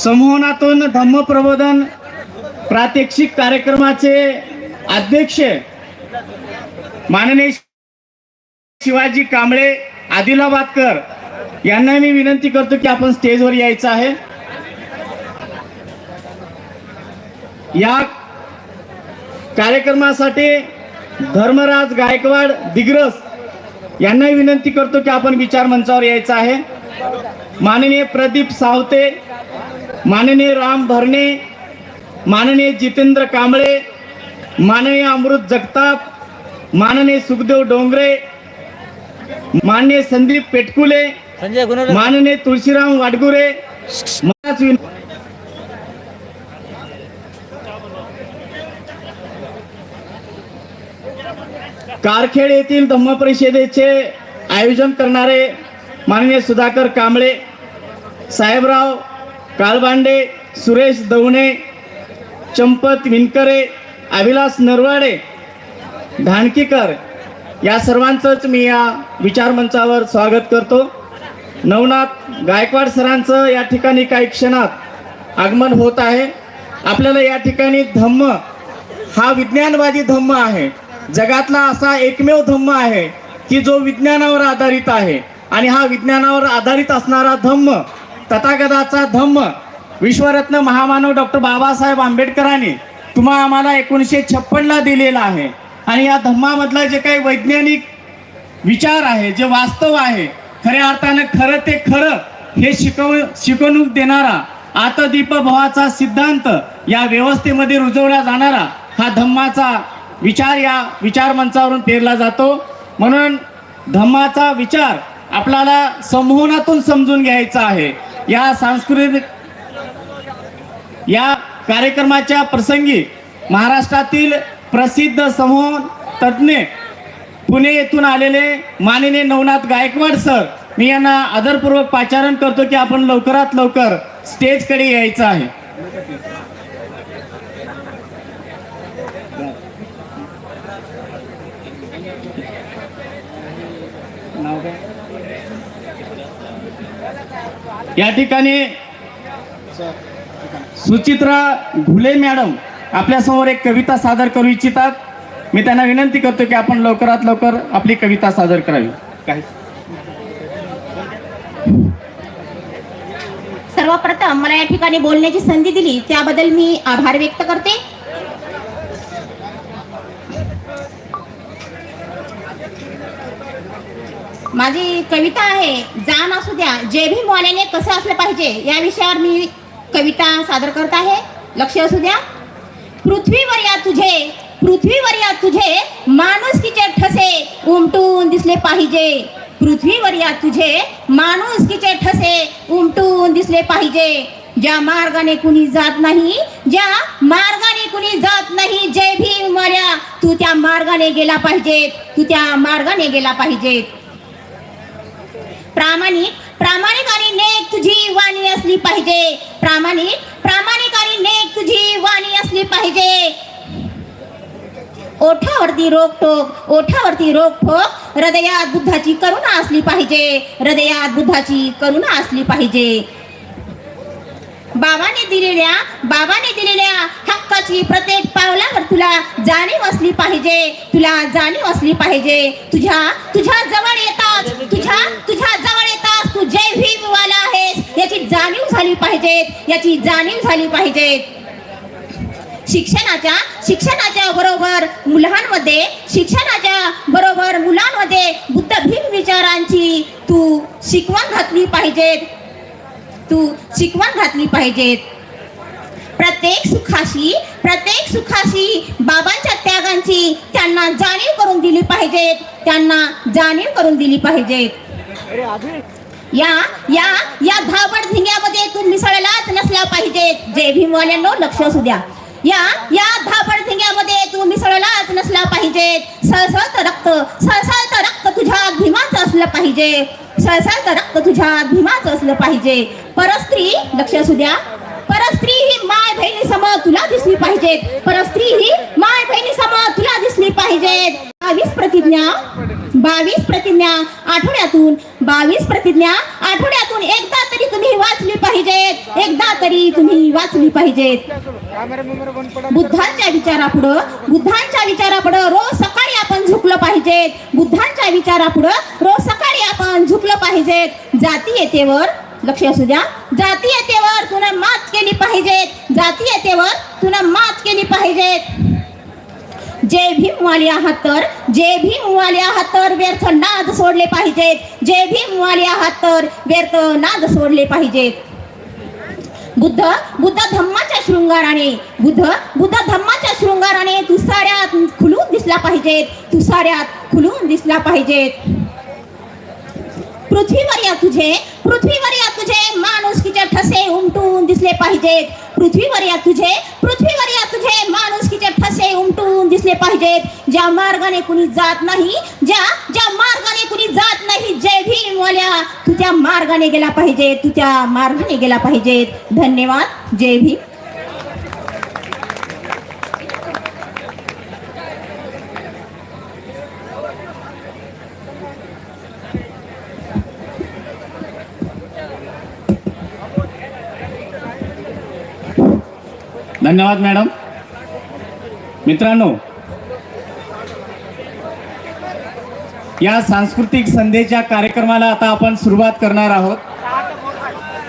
संमोहनातून धम्मप्रबोधन प्रात्यक्षिक कार्यक्रमाचे अध्यक्ष माननीय शिवाजी कांबळे आदिलाबादकर यांना मी विनंती करतो की आपण स्टेजवर यायचं आहे. या कार्यक्रमासाठी धर्मराज गायकवाड दिग्रस यांनाही विनंती करतो की आपण विचार मंचावर यायचं आहे. माननीय प्रदीप सावते माननीय राम भरणे माननीय जितेंद्र कांबळे माननीय अमृत जगताप माननीय सुखदेव डोंगरे माननीय संदीप पेटकुले माननीय तुळशीराम वाडगुरे कारखेड येथील धम्म परिषदेचे आयोजन करणारे माननीय सुधाकर कांबळे साहेबराव काळबांडे सुरेश दवणे चंपत विनकरे अविलास नरवाडे धानकीकर या सर्वांचंच मी या विचारमंचावर स्वागत करतो. नवनाथ गायकवाड सरांचं या ठिकाणी काही क्षणात आगमन होत आहे. आपल्याला या ठिकाणी धम्म हा विज्ञानवादी धम्म आहे. जगातला असा एकमेव धम्म आहे की जो विज्ञानावर आधारित आहे. आणि हा विज्ञानावर आधारित असणारा धम्म तथागताचा धम्म. विश्वरत्न महामानव डॉक्टर बाबासाहेब आंबेडकरांनी तुम्हा आम्हाला एकोणीसशे छप्पनला दिलेला आहे. आणि या धम्मामधला जे काही वैज्ञानिक विचार आहे जे वास्तव आहे खऱ्या अर्थानं खरं ते खरं हे शिकव शिकवणूक देणारा आतदीप भावाचा सिद्धांत या व्यवस्थेमध्ये रुजवला जाणारा हा धम्माचा विचार या विचार मंचावरून पेरला जातो. म्हणून धम्माचा विचार आपल्याला समूहनातून समजून घ्यायचा आहे. या सांस्कृतिक या कार्यक्रमाच्या प्रसंगी महाराष्ट्रातील प्रसिद्ध समूह तज्ज्ञ पुणे येथून आलेले माननीय नवनाथ गायकवाड सर मी यांना आदरपूर्वक पाचारण करतो की आपण लवकरात लवकर स्टेजकडे यायचं आहे. या ठिकाणी सुचित्रा घुले मॅडम आपल्यासमोर एक कविता सादर करू इच्छितात. मी त्यांना विनंती करतो की आपण लवकरात लवकर आपली कविता सादर करावी. काय सर्वप्रथम मला या ठिकाणी बोलण्याची संधी दिली त्याबद्दल मी आभार व्यक्त करते. माझी कविता आहे जाण असू द्या जे भी मॉलेने कसं असलं पाहिजे या विषयावर मी कविता सादर करत आहे. लक्ष असू द्या. पृथ्वीवर या तुझे पृथ्वीवर या तुझे माणुसकीचे ठसे उमटून दिसले पाहिजे. पृथ्वीवर या तुझे माणुसकीचे ठसे उमटून दिसले पाहिजे. ज्या मार्गाने कुणी जात नाही ज्या मार्गाने कुणी जात नाही जय भी मर्या तू त्या मार्गाने गेला पाहिजे तू त्या मार्गाने गेला पाहिजे प्रामाणिक प्रामाणिक आणि नेक तुझी वाणी असली पाहिजे. प्रामाणिक प्रामाणिक आणि नेक तुझी वाणी असली पाहिजे. ओठावरती रोकटोक ओठावरती रोकठोक हृदयात बुद्धाची करुणा असली पाहिजे. हृदयात बुद्धाची करुणा असली पाहिजे. बाबाने दिलेल्या बाबाने दिलेल्या हक्काची प्रत्येक पावलावर तुला जाणीव असली पाहिजे. तुला जाणीव असली पाहिजे. तुझ्या तुझ्या जवळ आज तुझ्या तुझ्या जवळ येतात तू जय भीम वाला आहेस याची जाणीव झाली पाहिजे याची जाणीव झाली पाहिजे शिक्षणाच्या शिक्षणाच्या बरोबर मुलांमध्ये शिक्षणाच्या बरोबर मुलांमध्ये बुद्ध भीम विचारांची तू शिकवण घातली पाहिजेत. तू शिकवण घातली पाहिजेत. प्रत्येक सुखाशी प्रत्येक सुखाशी बाबांच्या त्यागांची त्यांना जाणीव करून दिली पाहिजेत. त्यांना जाणीव करून दिली पाहिजेत. या या या धाबड धिंग्यामध्ये तू मिसळलाच नसल्या पाहिजेत. जय भीमवाल्यांनो लक्ष असू द्या. या या धाबड धिंग्यामध्ये तू मिसळलाच नसला पाहिजेत. सळसळत रक्त सळसळत रक्त तुझ्या भीमाचं असलं पाहिजे. सळसळत रक्त तुझ्या भीमाचं असलं पाहिजे. परस्त्री लक्ष असू द्या. परस्त्री ही माय बहिणी समोर तुला दिसली पाहिजेत. परस्त्री ही माय बहिणी समोर तुला दिसली पाहिजेत. बावीस प्रतिज्ञा बावीस प्रतिज्ञा आठवड्यातून बावीस प्रतिज्ञा आठवड्यातून एकदा तरी तुम्ही वाचली पाहिजेत. एकदा तरी तुम्ही वाचली पाहिजेत. बुद्धांच्या विचारापुढं बुद्धांच्या विचारापुढं रोज सकाळी आपण झुकलं पाहिजेत. बुद्धांच्या विचारापुढं रोज सकाळी आपण झुकलं पाहिजेत. जातीयतेवर लक्ष असू द्या. जातीयतेवर तुला मात केली पाहिजेत जातीयतेवर तुला मात केली पाहिजेत जे भीमवाले आहात तर जे भीमवाले आहात तर व्यर्थ नाद सोडले पाहिजेत जे भीमवाले आहात तर व्यर्थ नाद सोडले पाहिजेत बुद्ध बुद्ध धम्माच्या शृंगाराने बुद्ध बुद्ध धम्माच्या शृंगाराने तू साऱ्यात खुलून दिसला पाहिजेत तू साऱ्यात खुलून दिसला पाहिजेत पृथ्वीवर या तुझे पृथ्वीवर या तुझे माणुसकीचे ठसे उमटून दिसले पाहिजेत. पृथ्वीवर या तुझे पृथ्वीवर या तुझे माणुसकीचे ठसे उमटून दिसले पाहिजेत. ज्या मार्गाने कुणी जात नाही ज्या ज्या मार्गाने कुणी जात नाही जय भीमवाल्या तू त्या मार्गाने गेला पाहिजे तू त्या मार्गाने गेला पाहिजेत. धन्यवाद जय भीम. धन्यवाद मॅडम. मित्रांनो या सांस्कृतिक संध्येच्या कार्यक्रमाला आता आपण सुरुवात करणार आहोत.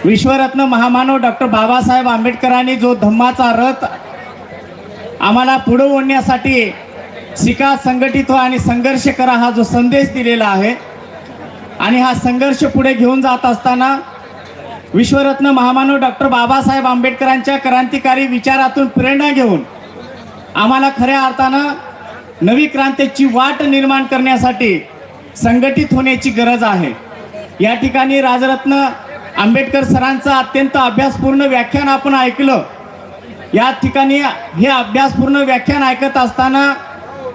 विश्वरत्न महामानव डॉक्टर बाबासाहेब आंबेडकरांनी जो धम्माचा रथ आम्हाला पुढे ओढण्यासाठी शिका संघटित व्हा आणि संघर्ष करा हा जो संदेश दिलेला आहे आणि हा संघर्ष पुढे घेऊन जात असताना विश्वरत्न महामानव डॉक्टर बाबासाहेब आंबेडकरांच्या क्रांतिकारी विचारातून प्रेरणा घेऊन आम्हाला खऱ्या अर्थानं नवी क्रांतीची वाट निर्माण करण्यासाठी संघटित होण्याची गरज आहे. या ठिकाणी राजरत्न आंबेडकर सरांचं अत्यंत अभ्यासपूर्ण व्याख्यान आपण ऐकलं. या ठिकाणी हे अभ्यासपूर्ण व्याख्यान ऐकत असताना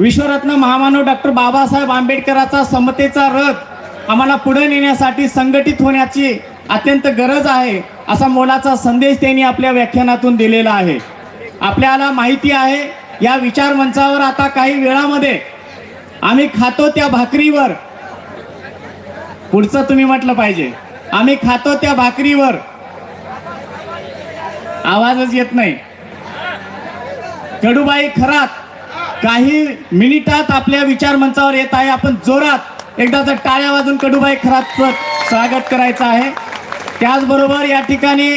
विश्वरत्न महामानव डॉक्टर बाबासाहेब आंबेडकराचा समतेचा रथ आम्हाला पुढे नेण्यासाठी संघटित होण्याची अत्यंत गरज आहे असा मोलाचा संदेश त्यांनी आपल्या व्याख्यानातून दिलेला आहे. आपल्याला माहिती आहे या विचार मंचावर आता काही वेळामध्ये आम्ही खातो त्या भाकरीवर. पुढचं तुम्ही म्हटलं पाहिजे. आम्ही खातो त्या भाकरीवर. आवाजच येत नाही. कडूबाई खरात काही मिनिटात आपल्या विचार मंचावर येत आहे. आपण जोरात एकदाच टाळ्या वाजून कडूबाई खरात स्वागत करायचं आहे. त्याचबरोबर या ठिकाणी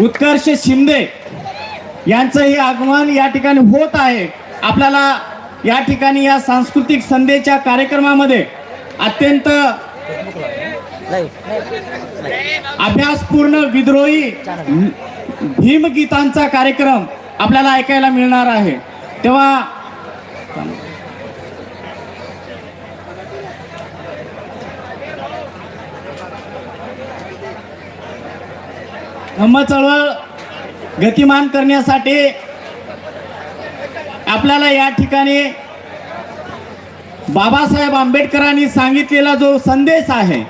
उत्कर्ष शिंदे यांचंही आगमन या ठिकाणी होत आहे. आपल्याला या ठिकाणी या सांस्कृतिक संध्येच्या कार्यक्रमामध्ये अत्यंत अभ्यासपूर्ण विद्रोही भीमगीतांचा कार्यक्रम आपल्याला ऐकायला मिळणार आहे. तेव्हा धम्म चळवळ गतिमान करण्यासाठी आपल्याला या ठिकाणी बाबासाहेब आंबेडकरांनी सांगितलेला जो संदेश आहे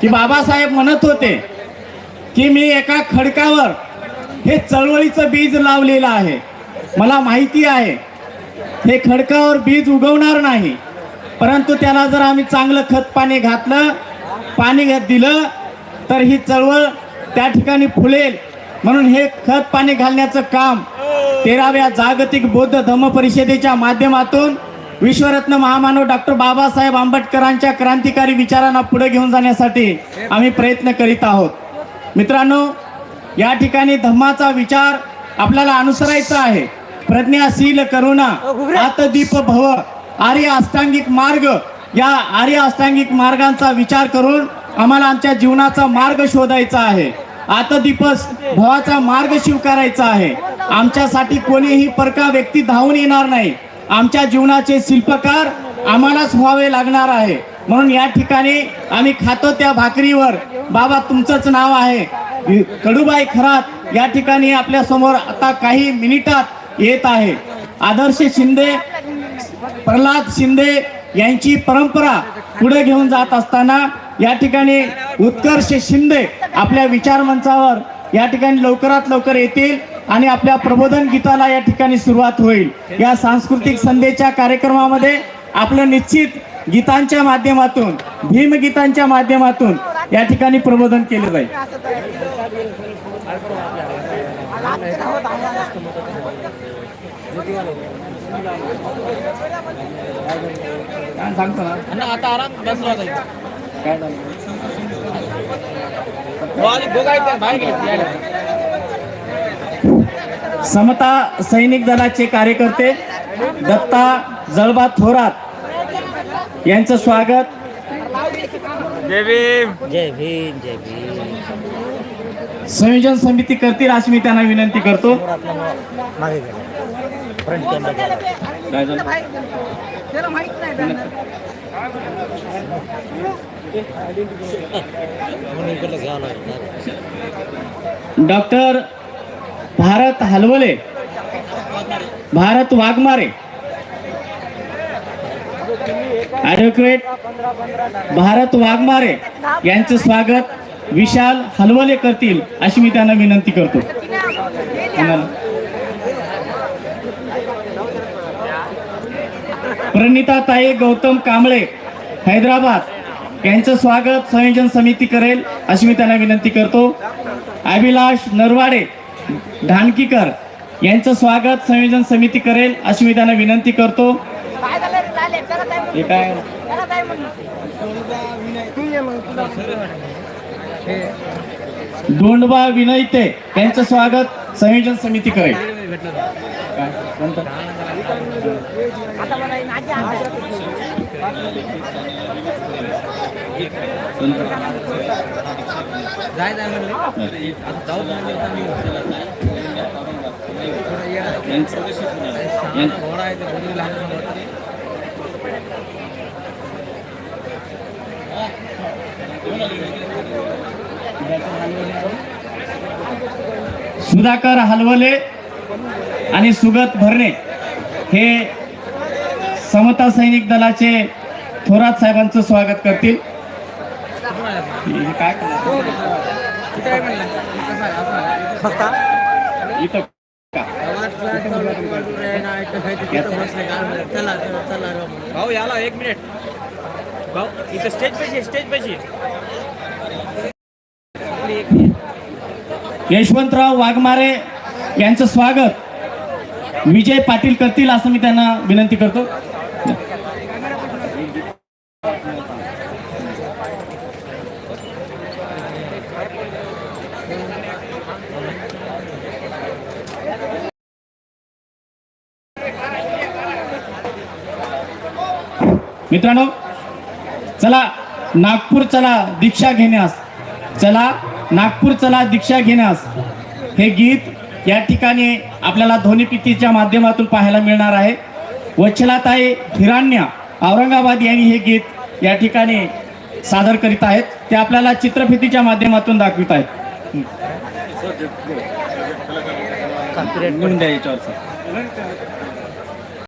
की बाबासाहेब म्हणत होते की मी एका खडकावर हे चळवळीचं बीज लावलेलं आहे. मला माहिती आहे हे खडकावर बीज उगवणार नाही परंतु त्याला जर आम्ही चांगलं खत पाणी घातलं पाणी घात दिलं तर ही चळवळ त्या ठिकाणी फुलेल. म्हणून हे खत पाणी घालण्याचं काम तेराव्या जागतिक बौद्ध धम्म परिषदेच्या माध्यमातून विश्वरत्न महामानव डॉक्टर बाबासाहेब आंबेडकरांच्या क्रांतिकारी विचारांना पुढे घेऊन जाण्यासाठी आम्ही प्रयत्न करीत आहोत. मित्रांनो या ठिकाणी धम्माचा विचार आपल्याला अनुसरायचा आहे. प्रज्ञाशील करुणा आतदीप भव आर्य अष्टांगिक मार्ग या आर्य अष्टांगिक मार्गांचा विचार करून आम्हाला आमच्या जीवनाचा मार्ग शोधायचा आहे. आता दिपस भावाचा मार्ग स्वीकारायचा आहे. आमच्यासाठी कोणीही परका व्यक्ती धावून येणार नाही. आमच्या जीवनाचे शिल्पकार आम्हालाच व्हावे लागणार आहे. म्हणून या ठिकाणी आम्ही खातो त्या भाकरीवर. बाबा तुमचंच नाव आहे. कडूबाई खरात या ठिकाणी आपल्यासमोर आता काही मिनिटात येत आहे. आदर्श शिंदे प्रल्हाद शिंदे यांची परंपरा पुढे घेऊन जात असताना या ठिकाणी उत्कर्ष शिंदे आपल्या विचार मंचावर या ठिकाणी लवकरात लवकर येतील आणि आपल्या प्रबोधन गीताला या ठिकाणी सुरुवात होईल. या सांस्कृतिक संध्येच्या कार्यक्रमामध्ये आपलं निश्चित गीतांच्या माध्यमातून भीमगीतांच्या माध्यमातून या ठिकाणी प्रबोधन केले जाईल. सांगतो ना आता आराम बसला जाईल. समता सैनिक दलाचे कार्यकर्ते दत्ता जळबा थोरात यांचं स्वागत. जय भीम. जय भीम जय भीम. संयोजन समिती करतील अशी मी त्यांना विनंती करतो. समोर आपल्या डॉक्टर भारत हलवले भारत वाघमारे ॲडव्होकेट भारत वाघमारे यांचं स्वागत विशाल हलवले करतील अशी मी त्यांना विनंती करतो. प्रणिता ताई गौतम कांबळे हैदराबाद. यांचं स्वागत संयोजन समिती करेल अशी मी त्यांना विनंती करतो. अभिलाष नरवाडे ढानकीकर यांचं स्वागत संयोजन समिती करेल अशी मी त्यांना विनंती करतो. हे काय? दोंडबा विनयते यांचं स्वागत संयोजन समिती करेल. सुधाकर हलवले आणि सुगत भरणे हे समता सैनिक दलाचे थोरात साहेबांचं स्वागत करतील. हे काय करणार? कुठे आहे म्हणलं? कसं आहे? असं आहे. इथं का? भाऊ याला एक मिनिट भाऊ इथं स्टेज पैसे स्टेज मिनिट यशवंतराव वाघमारे यांचं स्वागत विजय पाटील करतील असं मी त्यांना विनंती करतो मित्रांनो चला नागपूर चला दीक्षा घेण्यास. चला नागपूर चला दीक्षा घेण्यास. हे गीत या ठिकाणी आपल्याला ध्वनिपितीच्या माध्यमातून पाहायला मिळणार आहे. वच्छलाताई हिराण्या औरंगाबाद यांनी हे गीत या ठिकाणी सादर करीत आहेत. ते आपल्याला चित्रफितीच्या माध्यमातून दाखवित आहेत. कॉपीराइट द्या याच्यावरचं.